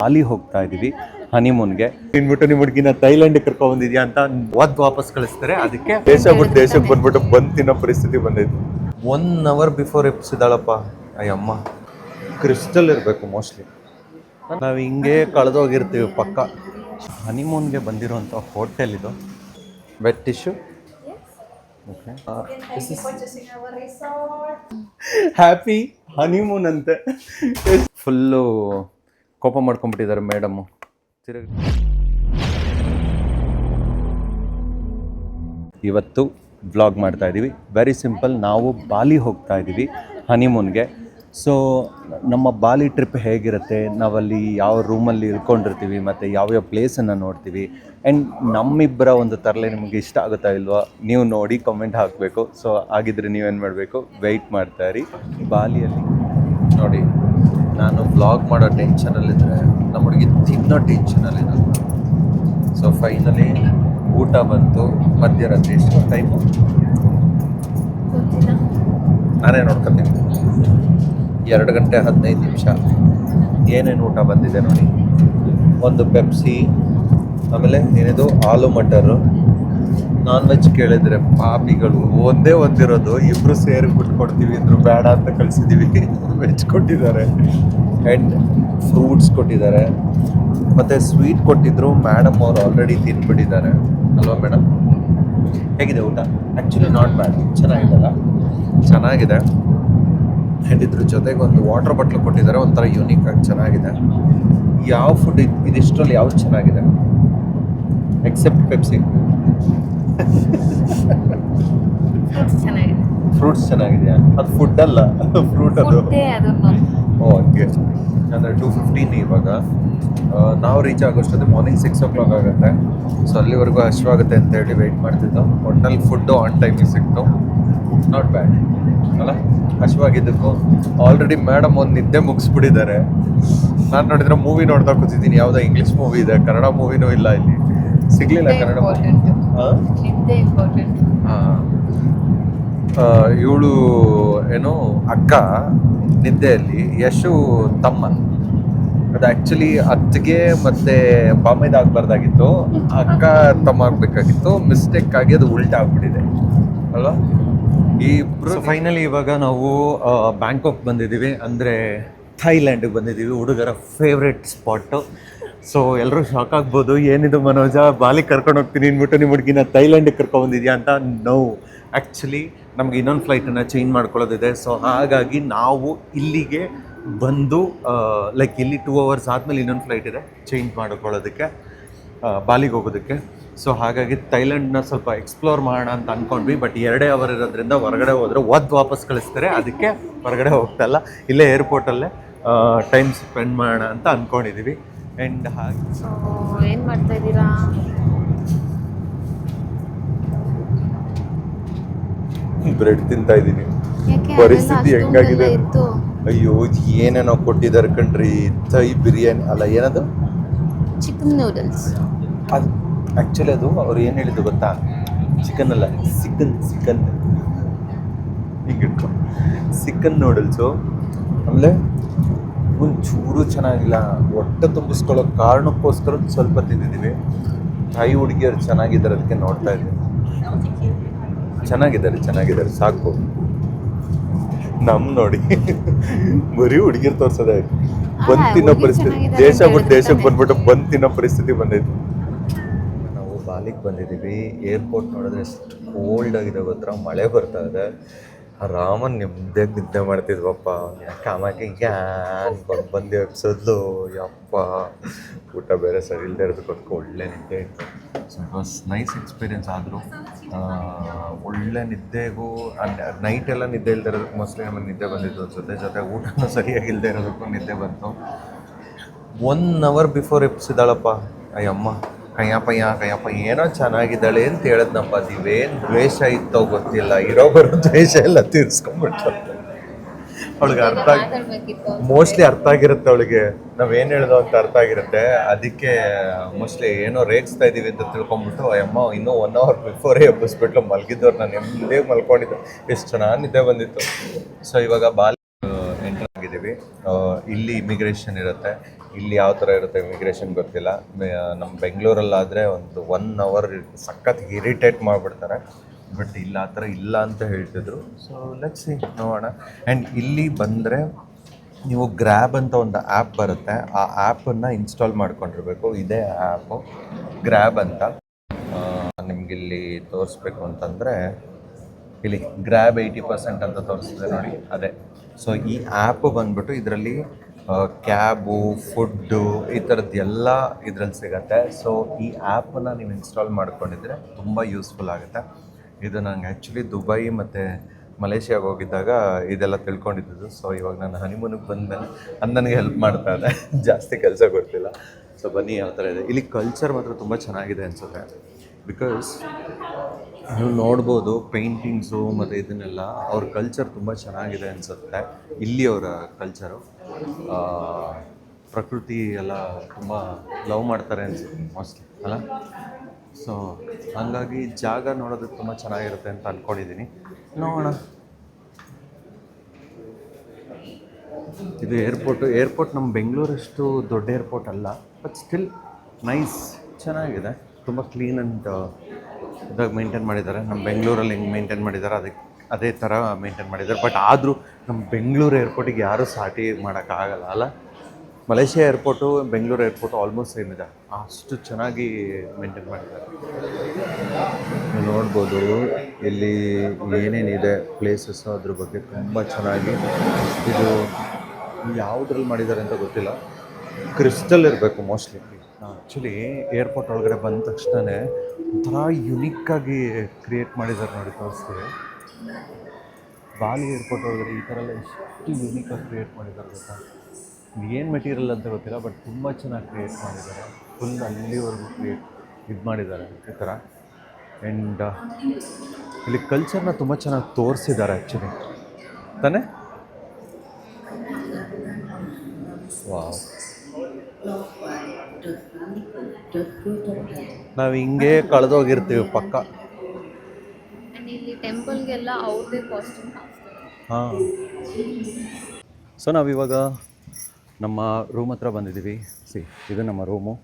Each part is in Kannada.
ಬಾಲಿ ಹೋಗ್ತಾ ಇದೀವಿ ಹನಿಮೂನ್ಗೆ. ಇನ್ಬಿಟ್ಟು ನಿಮ್ಮ ಹುಡುಗಿನ ಥೈಲ್ಯಾಂಡ್ ಕರ್ಕೊಂಡ್ ಬಂದಿದ್ಯಾ ಅಂತ ಒದ್ ವಾಪಸ್ ಕಳಿಸ್ತಾರೆ. ಅದಕ್ಕೆ ದೇಶ ಬಿಟ್ಟು ದೇಶಕ್ಕೆ ಬಂದ್ಬಿಟ್ಟು ಬಂದ್ ತಿನ್ನೋ ಪರಿಸ್ಥಿತಿ ಬಂದೈತಿ. ಒನ್ ಅವರ್ ಬಿಫೋರ್ ಎಪ್ಸಿದಾಳಪ್ಪ ಅಯ್ಯಮ್ಮ. ಕ್ರಿಸ್ಟಲ್ ಇರಬೇಕು ಮೋಸ್ಟ್ಲಿ ನಾವು ಹಿಂಗೆ ಕಳೆದೋಗಿರ್ತೀವಿ ಪಕ್ಕ. ಹನಿಮೂನ್ಗೆ ಬಂದಿರೋಂಥ ಹೋಟೆಲ್ ಇದು. Wet tissue okay happy honeymoon ಅಂತೆ. ಫುಲ್ಲು ಕೋಪ ಮಾಡ್ಕೊಂಡ್ಬಿಟ್ಟಿದ್ದಾರೆ ಮೇಡಮ್ಮು ತಿರುಗಿ ಇವತ್ತು ವ್ಲಾಗ್ ಮಾಡ್ತಾ ಇದ್ದೀವಿ ವೆರಿ ಸಿಂಪಲ್ ನಾವು ಬಾಲಿ ಹೋಗ್ತಾ ಇದ್ದೀವಿ ಹನಿಮೂನ್ಗೆ ಸೊ ನಮ್ಮ ಬಾಲಿ ಟ್ರಿಪ್ ಹೇಗಿರುತ್ತೆ? ನಾವಲ್ಲಿ ಯಾವ ರೂಮಲ್ಲಿ ಇಳ್ಕೊಂಡಿರ್ತೀವಿ, ಮತ್ತು ಯಾವ್ಯಾವ ಪ್ಲೇಸನ್ನು ನೋಡ್ತೀವಿ? ಆ್ಯಂಡ್ ನಮ್ಮಿಬ್ಬರ ಒಂದು ತರಲೆ ನಿಮಗೆ ಇಷ್ಟ ಆಗುತ್ತಾ ಇಲ್ವಾ? ನೀವು ನೋಡಿ ಕಮೆಂಟ್ ಹಾಕಬೇಕು. ಸೊ ಆಗಿದ್ರೆ ನೀವೇನು ಮಾಡಬೇಕು? ವೆಯ್ಟ್ ಮಾಡ್ತಾ ಇರಿ. ಬಾಲಿಯಲ್ಲಿ ನೋಡಿ. ನಾನು ಬ್ಲಾಗ್ ಮಾಡೋ ಟೆನ್ಷನಲ್ಲಿದ್ದರೆ ನಮ್ಮ ಹುಡುಗಿ ತಿನ್ನೋ ಟೆನ್ಷನಲ್ಲಿರೋದು ಸೊ ಫೈನಲಿ ಊಟ ಬಂತು ಮಧ್ಯರಾತ್ರಿ ಎಷ್ಟು ಟೈಮು ನಾನೇ ನೋಡ್ಕೊತೀನಿ. ಎರಡು ಗಂಟೆ ಹದಿನೈದು ನಿಮಿಷ. ಏನೇನು ಊಟ ಬಂದಿದೆ ನೋಡಿ. ಒಂದು ಪೆಪ್ಸಿ ಆಮೇಲೆ ಏನಿದು? ಆಲೂ ಮಟರು. ನಾನ್ ವೆಜ್ ಕೇಳಿದ್ರೆ ಪಾಪಿಗಳು ಒಂದೇ ಒಂದಿರೋದು, ಇಬ್ರು ಸೇರಿ ಬಿಟ್ಕೊಡ್ತೀವಿ ಅಂದ್ರು ಬೇಡ ಅಂತ ಕಳ್ಸಿದೀವಿ. ವೆಜ್ ಕೊಟ್ಟಿದ್ದಾರೆ. ಆ್ಯಂಡ್ ಫ್ರೂಟ್ಸ್ ಕೊಟ್ಟಿದ್ದಾರೆ. ಮತ್ತು ಸ್ವೀಟ್ ಕೊಟ್ಟಿದ್ರು ಮೇಡಮ್ ಅವ್ರು ಆಲ್ರೆಡಿ ತಿಂದ್ಬಿಟ್ಟಿದ್ದಾರೆ ಅಲ್ವಾ ಮೇಡಮ್ ಹೇಗಿದೆ ಊಟ? ಆ್ಯಕ್ಚುಲಿ ನಾಟ್ ಬ್ಯಾಡ್ ಚೆನ್ನಾಗಿದೆಲ್ಲ ಚೆನ್ನಾಗಿದೆ. ಆ್ಯಂಡ್ ಇದ್ರ ಜೊತೆಗೆ ಒಂದು ವಾಟರ್ ಬಾಟ್ಲ್ ಕೊಟ್ಟಿದ್ದಾರೆ, ಒಂಥರ ಯೂನಿಕ್ ಆಗಿ ಚೆನ್ನಾಗಿದೆ. ಯಾವ ಫುಡ್ ಇದಿಷ್ಟರಲ್ಲಿ ಯಾವ್ದು ಚೆನ್ನಾಗಿದೆ? ಎಕ್ಸೆಪ್ಟ್ ಪೆಪ್ಸಿ ಫ್ರೂಟ್ಸ್ ಚೆನ್ನಾಗಿದೆಯಾ? ಅದು ಫುಡ್ ಅಲ್ಲ. ಫ್ರೂಟ್ ಅದು. ಫುಡ್ಡೇ ಅದನ್ನು ಓ ಹಂಗೆ. ಅಂದರೆ ಟೂ ಫಿಫ್ಟೀನ್ ಇವಾಗ. ನಾವು ರೀಚ್ ಆಗೋಷ್ಟೊತ್ತೆ ಮಾರ್ನಿಂಗ್ ಸಿಕ್ಸ್ ಓ ಕ್ಲಾಕ್ ಆಗುತ್ತೆ. ಸೊ ಅಲ್ಲಿವರೆಗೂ ಹಶ್ವಾಗುತ್ತೆ ಅಂತ ಹೇಳಿ ವೆಯ್ಟ್ ಮಾಡ್ತಿದ್ದೋ. ಹೋಟೆಲ್ ಫುಡ್ಡು ಆನ್ ಟೈಮಿಗೆ ಸಿಕ್ತು. ನಾಟ್ ಬ್ಯಾಡ್ ಅಲ್ಲ? ಹಶ್ವಾಗಿದ್ದಕ್ಕೂ ಆಲ್ರೆಡಿ ಮೇಡಮ್ ಒಂದು ನಿದ್ದೆ ಮುಗಿಸ್ಬಿಟ್ಟಿದ್ದಾರೆ. ನಾನು ನೋಡಿದ್ರೆ ಮೂವಿ ನೋಡ್ತಾ ಕೂತಿದ್ದೀನಿ. ಯಾವುದೋ ಇಂಗ್ಲೀಷ್ ಮೂವಿ ಇದೆ. ಕನ್ನಡ ಮೂವಿನೂ ಇಲ್ಲ ಇಲ್ಲಿ. ಸಿಗಲಿಲ್ಲ ಕನ್ನಡ ಇಂಪಾರ್ಟೆಂಟ್ ಇವಳು ಏನು ಅಕ್ಕ ನಿದ್ದೆಯಲ್ಲಿ ಯಶು ತಮ್ಮ. ಅದು ಆ್ಯಕ್ಚುಲಿ ಅತ್ತಿಗೆ ಮತ್ತೆ ಬಾಮೈದ ಆಗ್ಬಾರ್ದಾಗಿತ್ತು. ಅಕ್ಕ ತಮ್ಮ ಆಗ್ಬೇಕಾಗಿತ್ತು. ಮಿಸ್ಟೇಕ್ ಆಗಿ ಅದು ಉಲ್ಟಾ ಆಗ್ಬಿಟ್ಟಿದೆ. ಅಲ್ವಾ? ಈ ಫೈನಲಿ ಇವಾಗ ನಾವು ಬ್ಯಾಂಕಾಕ್ ಬಂದಿದ್ದೀವಿ. ಅಂದರೆ ಥೈಲ್ಯಾಂಡಿಗೆ ಬಂದಿದ್ದೀವಿ. ಹುಡುಗರ ಫೇವ್ರೆಟ್ ಸ್ಪಾಟು ಸೊ ಎಲ್ಲರೂ ಶಾಕ್ ಆಗ್ಬೋದು. ಏನಿದು ಮನೋಜ? ಬಾಲಿಗೆ ಕರ್ಕೊಂಡು ಹೋಗ್ತೀನಿ ಅಂದ್ಬಿಟ್ಟು ನಿಮ್ಮ ಹುಡುಗಿನ ಥೈಲ್ಯಾಂಡಿಗೆ ಕರ್ಕೊಂಡು ಬಂದಿದ್ಯಾ ಅಂತ? ನೋ ಆ್ಯಕ್ಚುಲಿ ನಮ್ಗೆ ಇನ್ನೊಂದು ಫ್ಲೈಟನ್ನು ಚೇಂಜ್ ಮಾಡ್ಕೊಳ್ಳೋದಿದೆ. ಸೊ ಹಾಗಾಗಿ ನಾವು ಇಲ್ಲಿಗೆ ಬಂದು ಲೈಕ್ ಇಲ್ಲಿ ಟೂ ಅವರ್ಸ್ ಆದಮೇಲೆ ಇನ್ನೊಂದು ಫ್ಲೈಟ್ ಇದೆ. ಚೇಂಜ್ ಮಾಡ್ಕೊಳ್ಳೋದಕ್ಕೆ ಬಾಲಿಗೆ ಹೋಗೋದಕ್ಕೆ. ಸೊ ಹಾಗಾಗಿ ಥೈಲ್ಯಾಂಡ್ನ ಸ್ವಲ್ಪ ಎಕ್ಸ್ಪ್ಲೋರ್ ಮಾಡೋಣ ಅಂತ ಅಂದ್ಕೊಂಡ್ವಿ ಬಟ್ ಎರಡೇ ಅವರ್ ಇರೋದ್ರಿಂದ ಹೊರಗಡೆ ಹೋದ್ರೆ ಒದ್ದು ವಾಪಸ್ ಕಳಿಸ್ತಾರೆ. ಅದಕ್ಕೆ ಹೊರಗಡೆ ಹೋಗ್ತಾ ಇಲ್ಲ. ಇಲ್ಲೇ ಏರ್ಪೋರ್ಟಲ್ಲೇ ಟೈಮ್ ಸ್ಪೆಂಡ್ ಮಾಡೋಣ ಅಂತ ಅಂದ್ಕೊಂಡಿದ್ದೀವಿ ಆ್ಯಂಡ್ ಹಾಗೆ. ಸೊ ಏನು ಮಾಡ್ತಾ ಇದ್ದೀರಾ? ಬ್ರೆಡ್ ತಿಂತಾ ಇದ್ದೀನಿ. ಪರಿಸ್ಥಿತಿ ಹೆಂಗಾಗಿದೆ? ಅಯ್ಯೋ ಏನೇನೋ ಕೊಟ್ಟಿದ್ದಾರೆ ಕಣ್ರಿ. ಥೈ ಬಿರಿಯಾನಿ ಅಲ್ಲ ಏನದು? ಚಿಕನ್ ನೂಡಲ್ಸ್ ಅದು ಆ್ಯಕ್ಚುಲಿ ಅದು ಅವ್ರು ಏನು ಹೇಳಿದ್ದು ಗೊತ್ತಾ? ಚಿಕನ್ ಅಲ್ಲ ಚಿಕನ್ ಚಿಕನ್. ಹಿಂಗೆ ಇಟ್ಕೊ ಚಿಕನ್ ನೂಡಲ್ಸು ಆಮೇಲೆ ಒಂಚೂರು ಚೆನ್ನಾಗಿಲ್ಲ. ಹೊಟ್ಟೆ ತುಂಬಿಸ್ಕೊಳ್ಳೋ ಕಾರಣಕ್ಕೋಸ್ಕರ ಸ್ವಲ್ಪ ತಿಂದಿದ್ದೀವಿ ತಾಯಿ ಹುಡುಗಿಯರು ಚೆನ್ನಾಗಿದ್ದಾರೆ ಅದಕ್ಕೆ ನೋಡ್ತಾ ಇದ್ದೀವಿ ಚೆನ್ನಾಗಿದ್ದಾರೆ ಚೆನ್ನಾಗಿದ್ದಾರೆ. ಸಾಕು. ನಮ್ಮ ನೋಡಿ. ಬರೀ ಹುಡುಗಿರ್ ತೋರ್ಸೋದೇ. ಬಂದು ತಿನ್ನೋ ಪರಿಸ್ಥಿತಿ. ದೇಶ ಬಿಟ್ಟು ದೇಶಕ್ಕೆ ಬಂದ್ಬಿಟ್ಟು ಬಂದ್ ತಿನ್ನೋ ಪರಿಸ್ಥಿತಿ ಬಂದೈತಿ. ನಾವು ಬಾಲಿಗೆ ಬಂದಿದ್ದೀವಿ ಏರ್ಪೋರ್ಟ್ ನೋಡಿದ್ರೆ ಎಷ್ಟು ಕೋಲ್ಡ್ ಆಗಿದೆ ಗೊತ್ತಾ? ಮಳೆ ಬರ್ತಾ ಇದೆ. ಆರಾಮಾಗಿ ನಿಮ್ದಾಗಿ ನಿದ್ದೆ ಮಾಡ್ತಿದ್ವಪ್ಪ. ಕಾಮಕ್ಕೆ ಅನ್ಕೊಂಡು ಬಂದು ಎಬ್ಸೋದ್ಲು, ಯಪ್ಪ. ಊಟ ಬೇರೆ ಸರಿ ಇಲ್ಲದೆ ಇರೋದಕ್ಕೋಸ್ಕರ ಒಳ್ಳೆ ನಿದ್ದೆ ಇತ್ತು. So it was nice experience ಆದರೂ. ಒಳ್ಳೆ ನಿದ್ದೆಗೂ ನೈಟ್ ಎಲ್ಲ ನಿದ್ದೆ ಇಲ್ಲದೆ ಇರೋದಕ್ಕೆ ಮೋಸ್ಟ್ಲಿ ನಮಗೆ ನಿದ್ದೆ ಬಂದಿದ್ದು ಅನ್ಸುತ್ತೆ ಜೊತೆ ಸರಿಯಾಗಿ ಇಲ್ಲದೆ ಇರೋದಕ್ಕೂ ನಿದ್ದೆ ಬಂತು. ಒನ್ ಅವರ್ ಬಿಫೋರ್ ಎಪ್ಸಿದಾಳಪ್ಪ ಅಯ್ಯಮ್ಮ. ಕಯ್ಯ ಪಯ್ಯ ಕಯ್ಯಪ್ಪ ಏನೋ ಚೆನ್ನಾಗಿದ್ದಾಳೆ ಅಂತ ಹೇಳದ್ನಪ್ಪ ನೀವೇನು ದ್ವೇಷ ಇತ್ತೋ ಗೊತ್ತಿಲ್ಲ. ಇರೋ ಬರೋ ದ್ವೇಷ ಎಲ್ಲ ತೀರಿಸ್ಕೊಂಡ್ಬಿಟ್ಟು ಅವಳಿಗೆ ಅರ್ಥ ಮೋಸ್ಟ್ಲಿ ಅರ್ಥ ಆಗಿರುತ್ತೆ ಅವಳಿಗೆ. ನಾವೇನು ಹೇಳ್ದೋ ಅಂತ ಅರ್ಥ ಆಗಿರುತ್ತೆ. ಅದಕ್ಕೆ ಮೋಸ್ಟ್ಲಿ ಏನೋ ರೇಗಿಸ್ತಾ ಇದೀವಿ ಅಂತ ತಿಳ್ಕೊಂಬಿಟ್ಟು ಅಮ್ಮ ಇನ್ನೂ ಒನ್ ಅವರ್ ಬಿಫೋರೇ ಎಬ್ಬಿಸ್ಬಿಟ್ಲು, ಮಲಗಿದ್ದವ್ರು ನಾನು ಎಲ್ಲೇ ಮಲ್ಕೊಂಡಿದ್ದೆ. ಎಷ್ಟು ಚೆನ್ನಾಗಿ ನಿದ್ದೆ ಬಂದಿತ್ತು. ಸೊ ಇವಾಗ ಬಾಲ್ ಆಗಿದ್ದೀವಿ ಇಲ್ಲಿ ಇಮಿಗ್ರೇಷನ್ ಇರುತ್ತೆ. ಇಲ್ಲಿ ಯಾವ ಥರ ಇರುತ್ತೆ ಇಮಿಗ್ರೇಷನ್ ಗೊತ್ತಿಲ್ಲ. ನಮ್ಮ ಬೆಂಗಳೂರಲ್ಲಾದರೆ ಒಂದು ಒನ್ ಅವರ್ ಸಖತ್ ಇರಿಟೇಟ್ ಮಾಡಿಬಿಡ್ತಾರೆ. ಬಟ್ ಇಲ್ಲ, ಆ ಥರ ಇಲ್ಲ ಅಂತ ಹೇಳ್ತಿದ್ರು. ಸೊ ಲೆಟ್ಸ್ ಸಿ ನೋಡೋಣ. ಆ್ಯಂಡ್ ಇಲ್ಲಿ ಬಂದರೆ ನೀವು ಗ್ರ್ಯಾಬ್ ಅಂತ ಒಂದು ಆ್ಯಪ್ ಬರುತ್ತೆ. ಆ ಆ್ಯಪನ್ನು ಇನ್ಸ್ಟಾಲ್ ಮಾಡ್ಕೊಂಡಿರ್ಬೇಕು. ಇದೇ ಆ್ಯಪು ಗ್ರ್ಯಾಬ್ ಅಂತ. ನಿಮಗಿಲ್ಲಿ ತೋರಿಸ್ಬೇಕು ಅಂತಂದರೆ ಇಲ್ಲಿ ಗ್ರ್ಯಾಬ್ ಏಯ್ಟಿ ಪರ್ಸೆಂಟ್ ಅಂತ ತೋರಿಸ್ತಿದೆ ನೋಡಿ, ಅದೇ. ಸೊ ಈ ಆ್ಯಪ್ ಬಂದ್ಬಿಟ್ಟು ಇದರಲ್ಲಿ ಕ್ಯಾಬು, ಫುಡ್ಡು, ಈ ಥರದ್ದು ಎಲ್ಲ ಇದರಲ್ಲಿ ಸಿಗತ್ತೆ. ಸೊ ಈ ಆ್ಯಪನ್ನು ನೀವು ಇನ್ಸ್ಟಾಲ್ ಮಾಡ್ಕೊಂಡಿದ್ರೆ ತುಂಬ ಯೂಸ್ಫುಲ್ ಆಗುತ್ತೆ. ಇದು ನನಗೆ ಆ್ಯಕ್ಚುಲಿ ದುಬೈ ಮತ್ತು ಮಲೇಷ್ಯಾಗೆ ಹೋಗಿದ್ದಾಗ ಇದೆಲ್ಲ ತಿಳ್ಕೊಂಡಿದ್ದು. ಸೊ ಇವಾಗ ನಾನು ಹನಿಮೂನಿಗೆ ಬಂದಮೇಲೆ ಅದು ನನಗೆ ಹೆಲ್ಪ್ ಮಾಡ್ತಾ ಇದೆ. ಜಾಸ್ತಿ ಕೆಲಸ ಕೊಡ್ತಿಲ್ಲ ಸೊ ಬನ್ನಿ, ಯಾವ ಥರ ಇದೆ. ಇಲ್ಲಿ ಕಲ್ಚರ್ ಮಾತ್ರ ತುಂಬ ಚೆನ್ನಾಗಿದೆ ಅನಿಸುತ್ತೆ. ಬಿಕಾಸ್ ನೀವು ನೋಡ್ಬೋದು ಪೇಂಟಿಂಗ್ಸು ಮತ್ತು ಇದನ್ನೆಲ್ಲ ಅವ್ರ ಕಲ್ಚರ್ ತುಂಬ ಚೆನ್ನಾಗಿದೆ ಅನಿಸುತ್ತೆ. ಇಲ್ಲಿ ಅವರ ಕಲ್ಚರು ಪ್ರಕೃತಿ ಎಲ್ಲ ತುಂಬ ಲವ್ ಮಾಡ್ತಾರೆ ಅನಿಸುತ್ತೆ ಮೋಸ್ಟ್ಲಿ ಅಲ್ಲ? ಸೊ ಹಾಗಾಗಿ ಜಾಗ ನೋಡೋದಕ್ಕೆ ತುಂಬ ಚೆನ್ನಾಗಿರುತ್ತೆ ಅಂತ ಅಂದ್ಕೊಂಡಿದ್ದೀನಿ ನೋಡೋಣ. ಇದು ಏರ್ಪೋರ್ಟು ಏರ್ಪೋರ್ಟ್ ನಮ್ಮ ಬೆಂಗಳೂರಷ್ಟು ದೊಡ್ಡ ಏರ್ಪೋರ್ಟ್ ಅಲ್ಲ ಬಟ್ ಸ್ಟಿಲ್ ನೈಸ್ ಚೆನ್ನಾಗಿದೆ. ತುಂಬ ಕ್ಲೀನ್ ಆ್ಯಂಡ್ ಇದಾಗಿ ಮೇಂಟೈನ್ ಮಾಡಿದ್ದಾರೆ. ನಮ್ಮ ಬೆಂಗಳೂರಲ್ಲಿ ಹೆಂಗೆ ಮೇಂಟೈನ್ ಮಾಡಿದ್ದಾರೆ ಅದಕ್ಕೆ ಅದೇ ಥರ ಮೇಂಟೈನ್ ಮಾಡಿದ್ದಾರೆ. ಬಟ್ ಆದರೂ ನಮ್ಮ ಬೆಂಗಳೂರು ಏರ್ಪೋರ್ಟಿಗೆ ಯಾರೂ ಸಾಟಿ ಮಾಡೋಕ್ಕಾಗಲ್ಲ ಅಲ್ಲ, Malaysia airport Bengaluru airport almost same ಇದೆ. ಅಷ್ಟು ಚೆನ್ನಾಗಿ ಮೇಂಟೈನ್ ಮಾಡಿದ್ದಾರೆ. ನೋಡ್ಬೋದು, ಇಲ್ಲಿ ಏನೇನಿದೆ ಪ್ಲೇಸಸ್ಸು ಅದ್ರ ಬಗ್ಗೆ ತುಂಬ ಚೆನ್ನಾಗಿ. ಇದು ಯಾವುದ್ರಲ್ಲಿ ಮಾಡಿದ್ದಾರೆ ಅಂತ ಗೊತ್ತಿಲ್ಲ. ಕ್ರಿಸ್ಟಲ್ ಇರಬೇಕು ಮೋಸ್ಟ್ಲಿ ಆ್ಯಕ್ಚುಲಿ ಏರ್ಪೋರ್ಟ್ ಒಳಗಡೆ ಬಂದ ತಕ್ಷಣವೇ ಒಂಥರ ಯುನಿಕ್ಕಾಗಿ ಕ್ರಿಯೇಟ್ ಮಾಡಿದ್ದಾರೆ ನೋಡಿ ತೋರಿಸ್ತೀವಿ ಬಾಲಿ ಏರ್ಪೋರ್ಟ್ ಒಳಗಡೆ ಈ ಥರ ಎಲ್ಲ ಎಷ್ಟು ಯುನಿಕಾಗಿ ಕ್ರಿಯೇಟ್ ಮಾಡಿದ್ದಾರೆ ಗೊತ್ತಾ? ಏನು ಮೆಟೀರಿಯಲ್ ಅಂತ ಗೊತ್ತಿಲ್ಲ ಬಟ್ ತುಂಬ ಚೆನ್ನಾಗಿ ಕ್ರಿಯೇಟ್ ಮಾಡಿದ್ದಾರೆ ಫುಲ್ ಅಲ್ಲಿವರೆಗೂ ಕ್ರಿಯೇಟ್ ಇದು ಮಾಡಿದ್ದಾರೆ ಈ ಥರ. ಆ್ಯಂಡ್ ಇಲ್ಲಿ ಕಲ್ಚರ್ನ ತುಂಬ ಚೆನ್ನಾಗಿ ತೋರಿಸಿದ್ದಾರೆ ಆ್ಯಕ್ಚುಲಿ ತಾನೇ? ವಾವ್ ನಾವು ಹಿಂಗೆ ಕಳೆದೋಗಿರ್ತೀವಿ ಪಕ್ಕ. ಟೆಂಪಲ್ಗೆಲ್ಲ ಕಾಸ್ಟ್ಯೂಮ್ ಹಾಂ. ಸೊ ನಾವಿವಾಗ ನಮ್ಮ ರೂಮ್ ಹತ್ರ ಬಂದಿದ್ದೀವಿ ಸಿ ಇದು ನಮ್ಮ ರೂಮು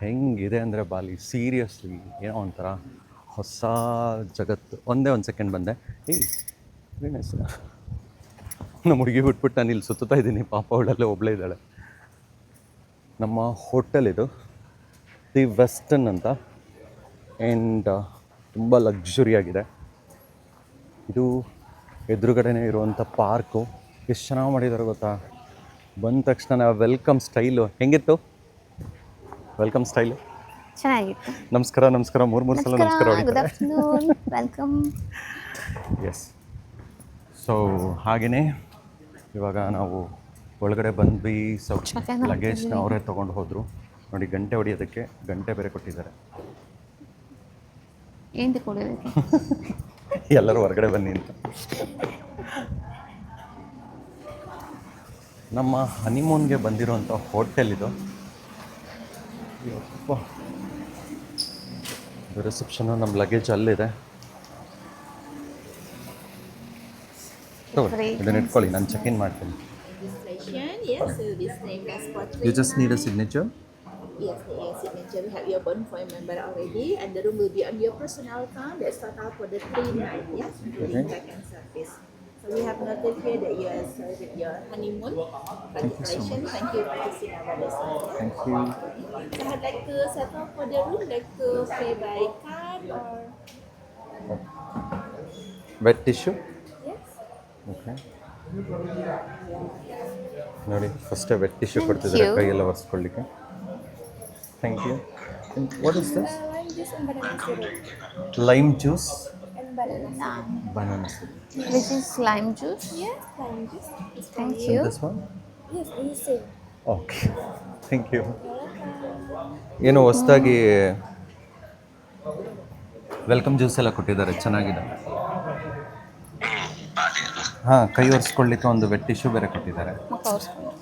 ಹೆಂಗಿದೆ ಅಂದರೆ ಬಾಲಿ ಸೀರಿಯಸ್ಲಿ ಏನೋ ಒಂಥರ ಹೊಸ ಜಗತ್ತು ಒಂದೇ ಒಂದು ಸೆಕೆಂಡ್ ಬಂದೆ. ಏಯ್ ಏನು ಹೆಸರು? ನಮ್ಮ ಹುಡುಗಿ ಬಿಟ್ಬಿಟ್ಟು ನಾನು ಇಲ್ಲಿ ಸುತ್ತಾ ಇದ್ದೀನಿ. ಪಾಪ ಅವಳಲ್ಲೇ ಒಬ್ಬಳೇ ಇದ್ದಾಳೆ. ನಮ್ಮ ಹೋಟೆಲ್ ಇದು. ದಿ ವೆಸ್ಟರ್ನ್ ಅಂತ. ಆ್ಯಂಡ್ ತುಂಬ ಲಕ್ಸುರಿಯಾಗಿದೆ ಇದು ಎದುರುಗಡೆನೇ ಇರುವಂಥ ಪಾರ್ಕು ಎಷ್ಟು ಚೆನ್ನಾಗಿ ಮಾಡಿದ್ದಾರೆ ಗೊತ್ತಾ? ಬಂದ ತಕ್ಷಣ ವೆಲ್ಕಮ್ ಸ್ಟೈಲು ಹೆಂಗಿತ್ತು? ವೆಲ್ಕಮ್ ಸ್ಟೈಲು ಚೆನ್ನಾಗಿತ್ತು. ನಮಸ್ಕಾರ ನಮಸ್ಕಾರ. ಮೂರು ಮೂರು ಸಲ ನಮಸ್ಕಾರ ವೆಲ್ಕಮ್ ಎಸ್ ಸೊ ಹಾಗೆಯೇ ಇವಾಗ ನಾವು ಒಳಗಡೆ ಬಂದ್ವಿ. ಸೊ ಲಗೇಜ್ನ ಅವರೇ ತೊಗೊಂಡು ಹೋದರು. ನೋಡಿ ಗಂಟೆ ಹೊಡಿಯೋದಕ್ಕೆ ಗಂಟೆ ಬೇರೆ ಕೊಟ್ಟಿದ್ದಾರೆ. ಏನು ತಗೊಳ್ಳೋದಕ್ಕೆ ಎಲ್ಲರೂ ಹೊರಗಡೆ ಬನ್ನಿ ಅಂತ. ನಮ್ಮ ಹನಿಮೂನ್ಗೆ ಬಂದಿರೋಂಥ ಹೋಟೆಲ್ ಇದು. ಯಪ್ಪ. ರಿಸೆಪ್ಷನು ನಮ್ಮ ಲಗೇಜ್ ಅಲ್ಲಿದೆ. ತಗೊಳ್ಳಿ ಇದನ್ನ ಇಟ್ಕೊಳ್ಳಿ ನಾನು ಚೆಕ್ ಇನ್ ಮಾಡ್ತೀನಿ you just need a signature Yes, the your signature. We have your bond for your member already, and the room will be on your personal account. That's total for the three nights, yes, including Okay. check and service. So we have noted here that you are celebrating your honeymoon. Congratulations. Thank you for visiting our restaurant. Thank you So I'd like to settle for the room, like to pay by card or wet tissue yes. Okay ನೋಡಿ ಫಸ್ಟೇ ವೆಟ್ ಟಿಶ್ಯೂ ಕೊಡ್ತಿದ್ದಾರೆ you. ಕೈಯೆಲ್ಲ ಒರೆಸ್ಕೊಳ್ಳಿಕ್ಕೆ thank you what is this Uh, lime juice and banana syrup. Lime juice And banana. Bananas which is lime juice Yes, lime juice. Thank you Yes, this one this is same. Okay thank you ಏನು ಹೊಸ್ದಾಗಿ ವೆಲ್ಕಮ್ ಜ್ಯೂಸ್ ಎಲ್ಲ ಕೊಟ್ಟಿದ್ದಾರೆ. ಚೆನ್ನಾಗಿದೆ. ಹಾಂ ಕೈ ಒರೆಸ್ಕೊಳ್ಳಿಕ್ಕೆ ಒಂದು ವೆಟ್ ಟಿಶ್ಯೂ ಬೇರೆ ಕೊಟ್ಟಿದ್ದಾರೆ. ಮುಖ ಒರೆಸ್ಕೊಂಡು.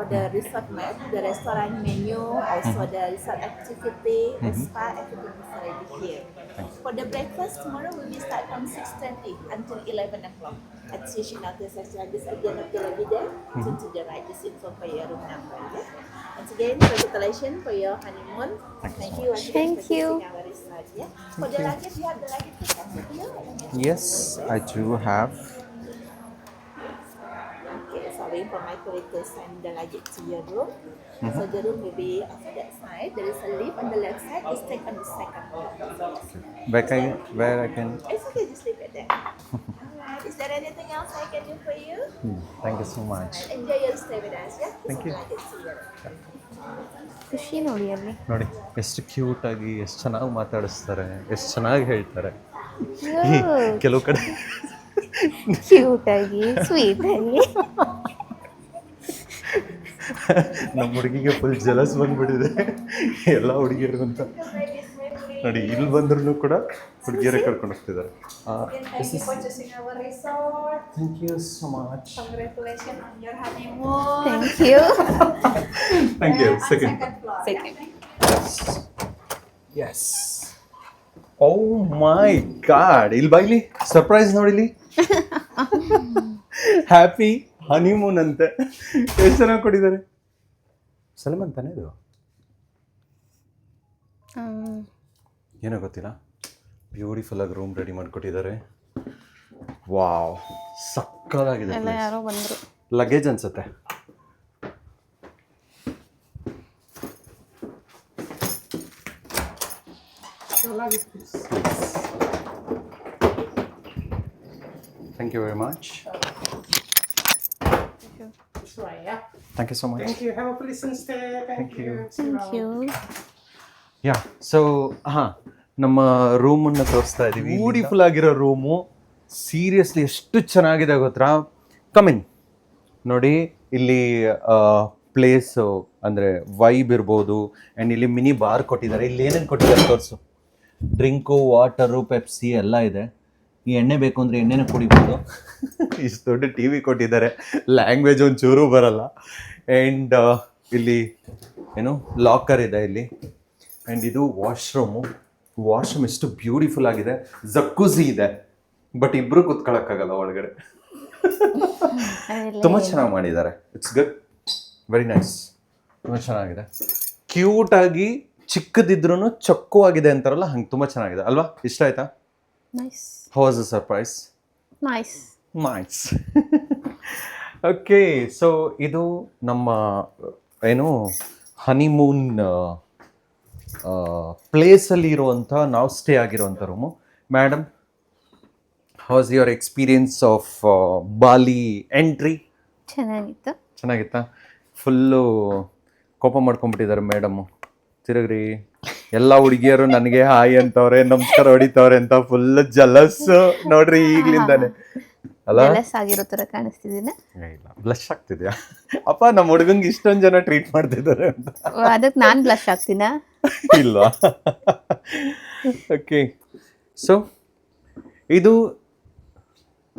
For the resort map, the restaurant menu, also mm-hmm. the resort activity, the mm-hmm. spa, everything is already here. For the breakfast, tomorrow we will be start from 6.30 until 11 o'clock at Station Hotel This again of the lobby there, to, to the right, this info for your room number. Yeah? Once again, congratulations for your honeymoon. Thank you once Thank you. our resort. Yeah? For the luggage, you have the luggage ticket with you? Yes, I do have. Okay, so waiting for my colleague to send the luggage to your room. So the room will be on that side. There is a lift on the left side. Just take on the second floor. Where can, where I can... It's okay, just leave it there. Alright, is there anything else I can do for you? Thank you so much. Alright, enjoy your stay with us, yeah? Thank you. Luggage to your room. ಖುಷಿ ನೋಡಿ ಅಲ್ಲಿ ನೋಡಿ ಎಷ್ಟು ಕ್ಯೂಟಾಗಿ ಎಷ್ಟು ಚೆನ್ನಾಗಿ ಮಾತಾಡಿಸ್ತಾರೆ ಎಷ್ಟು ಚೆನ್ನಾಗಿ ಹೇಳ್ತಾರೆ ಕೆಲವು ಕಡೆ ಕ್ಯೂಟ್ ಆಗಿ ಸ್ವೀಟ್ ಆಗಿ ನಮ್ಮ ಹುಡುಗಿಗೆ ಫುಲ್ ಜಲಸ್ ಬಂದ್ಬಿಟ್ಟಿದೆ. ಎಲ್ಲ ಹುಡುಗಿಯರು ಅಂತ. ನೋಡಿ ಇಲ್ಲಿ ಬಂದ್ರೂ ಕೂಡ ಹುಡುಗಿಯರೇ ಕರ್ಕೊಂಡು ಹೋಗ್ತಿದ್ದಾರೆ. Thank you so much. Thank you thank you second. Yes oh my god ಇಲ್ಲಿ ಬಾಯ್ಲಿ ಸರ್ಪ್ರೈಸ್ ನೋಡಿಲಿ ಹ್ಯಾಪಿ ಹನಿಮೂನ್ ಅಂತೆ. ಎಷ್ಟು ಚೆನ್ನಾಗಿ ಕೊಟ್ಟಿದ್ದಾರೆ? ಸಲ್ಮಾನ್ ತಾನೇ ಇದು? ಏನೋ ಗೊತ್ತಿಲ್ಲ. ಬ್ಯೂಟಿಫುಲ್ ಆಗಿ ರೂಮ್ ರೆಡಿ ಮಾಡಿಕೊಟ್ಟಿದ್ದಾರೆ. ವಾವ್ ಸಕ್ಕದಾಗಿದೆ ಎಲ್ಲ ಯಾರೋ ಬಂದರು. ಲಗೇಜ್ ಅನ್ಸುತ್ತೆ. Thank you very much thank you so much. Thank you. Have a pleasant stay. Thank, you. Thank you yeah so ಹಾಂ ನಮ್ಮ ರೂಮನ್ನು ತೋರಿಸ್ತಾ ಇದೀವಿ ಬ್ಯೂಟಿಫುಲ್ ಆಗಿರೋ ರೂಮು ಸೀರಿಯಸ್ಲಿ ಎಷ್ಟು ಚೆನ್ನಾಗಿದೆ ಗೊತ್ತಾ? ಕಮಿನ್ ನೋಡಿ ಇಲ್ಲಿ ಪ್ಲೇಸು ಅಂದರೆ ವೈಬ್ ಇರ್ಬೋದು. ಆ್ಯಂಡ್ ಇಲ್ಲಿ ಮಿನಿ ಬಾರ್ ಕೊಟ್ಟಿದ್ದಾರೆ. ಇಲ್ಲಿ ಏನೇನು ಕೊಟ್ಟಿದ್ದಾರೆ ತೋರಿಸು. ಡ್ರಿಂಕು ವಾಟರು ಪೆಪ್ಸಿ ಎಲ್ಲ ಇದೆ. ಈ ಎಣ್ಣೆ ಬೇಕು ಅಂದರೆ ಎಣ್ಣೆನೇ ಕುಡಿಬೋದು. ಇಷ್ಟು ದೊಡ್ಡ ಟಿ ವಿ ಕೊಟ್ಟಿದ್ದಾರೆ. ಲ್ಯಾಂಗ್ವೇಜ್ ಒಂಚೂರು ಬರಲ್ಲ. ಆ್ಯಂಡ್ ಇಲ್ಲಿ ಏನು ಲಾಕರ್ ಇದೆ ಇಲ್ಲಿ. ಆ್ಯಂಡ್ ಇದು ವಾಶ್ರೂಮು ವಾಶ್ರೂಮ್ ಎಷ್ಟು ಬ್ಯೂಟಿಫುಲ್ ಆಗಿದೆ. ಜಕ್ಕೂಸಿ ಇದೆ. ಬಟ್ ಇಬ್ಬರು ಕೂತ್ಕೊಳ್ಳೋಕ್ಕಾಗಲ್ಲ ಒಳಗಡೆ. ತುಂಬ ಚೆನ್ನಾಗಿ ಮಾಡಿದ್ದಾರೆ. ಇಟ್ಸ್ ಗುಡ್ ವೆರಿ ನೈಸ್ ತುಂಬ ಚೆನ್ನಾಗಿದೆ. ಕ್ಯೂಟಾಗಿ ಚಿಕ್ಕದಿದ್ರೂ ಚೊಕ್ಕವಾಗಿದೆ ಅಂತಾರಲ್ಲ ಹಂಗೆ ತುಂಬ ಚೆನ್ನಾಗಿದೆ. ಅಲ್ವಾ? ಇಷ್ಟ ಆಯ್ತಾ? How's surprise nice nice okay so ಇದು ನಮ್ಮ ಏನು ಹನಿಮೂನ್ ಪ್ಲೇಸಲ್ಲಿ ಇರುವಂಥ ನಾವು ಸ್ಟೇ ಆಗಿರುವಂಥ room madam how's your experience of Bali entry ಚೆನ್ನಾಗಿತ್ತು. ಚೆನ್ನಾಗಿತ್ತಾ? ಫುಲ್ಲು ಕೋಪ ಮಾಡ್ಕೊಂಡ್ಬಿಟ್ಟಿದ್ದಾರೆ ಮೇಡಮ್ಮು ತಿರುಗ್ರಿ. ಎಲ್ಲ ಹುಡುಗಿಯರು ನನಗೆ ಹಾಯ್ ಅಂತವ್ರೆ ನಮಸ್ಕಾರ ಹೊಡಿತವ್ರೆ ಅಂತ ಫುಲ್ ಜಲಸ್ ನೋಡ್ರಿ ಈಗ್ಲಿಂದಾನೆ. ಆಗಿರೋ ತರ ಕಾಣಿಸ್ತಿದ್ದೀನಿ ಇಲ್ಲ. ಬ್ಲಶ್ ಆಗ್ತಿದ್ಯಾ? ಅಪ್ಪ ನಮ್ಮ ಹುಡುಗಂಗೆ ಇಷ್ಟೊಂದು ಜನ ಟ್ರೀಟ್ ಮಾಡ್ತಿದ್ದಾರೆ ಅಂತ. ಅದಕ್ಕೆ ನಾನು ಬ್ಲಶ್ ಆಗ್ತೀನ ಇಲ್ವಾ? ಓಕೆ ಸೊ ಇದು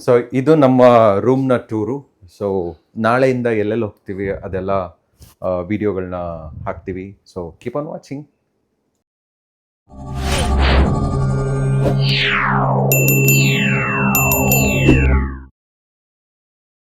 ಸೊ ಇದು ನಮ್ಮ ರೂಮ್ನ ಟೂರು ಸೊ ನಾಳೆಯಿಂದ ಎಲ್ಲೆಲ್ಲಿ ಹೋಗ್ತೀವಿ ಅದೆಲ್ಲ ವಿಡಿಯೋಗಳನ್ನ ಹಾಕ್ತೀವಿ. So keep on watching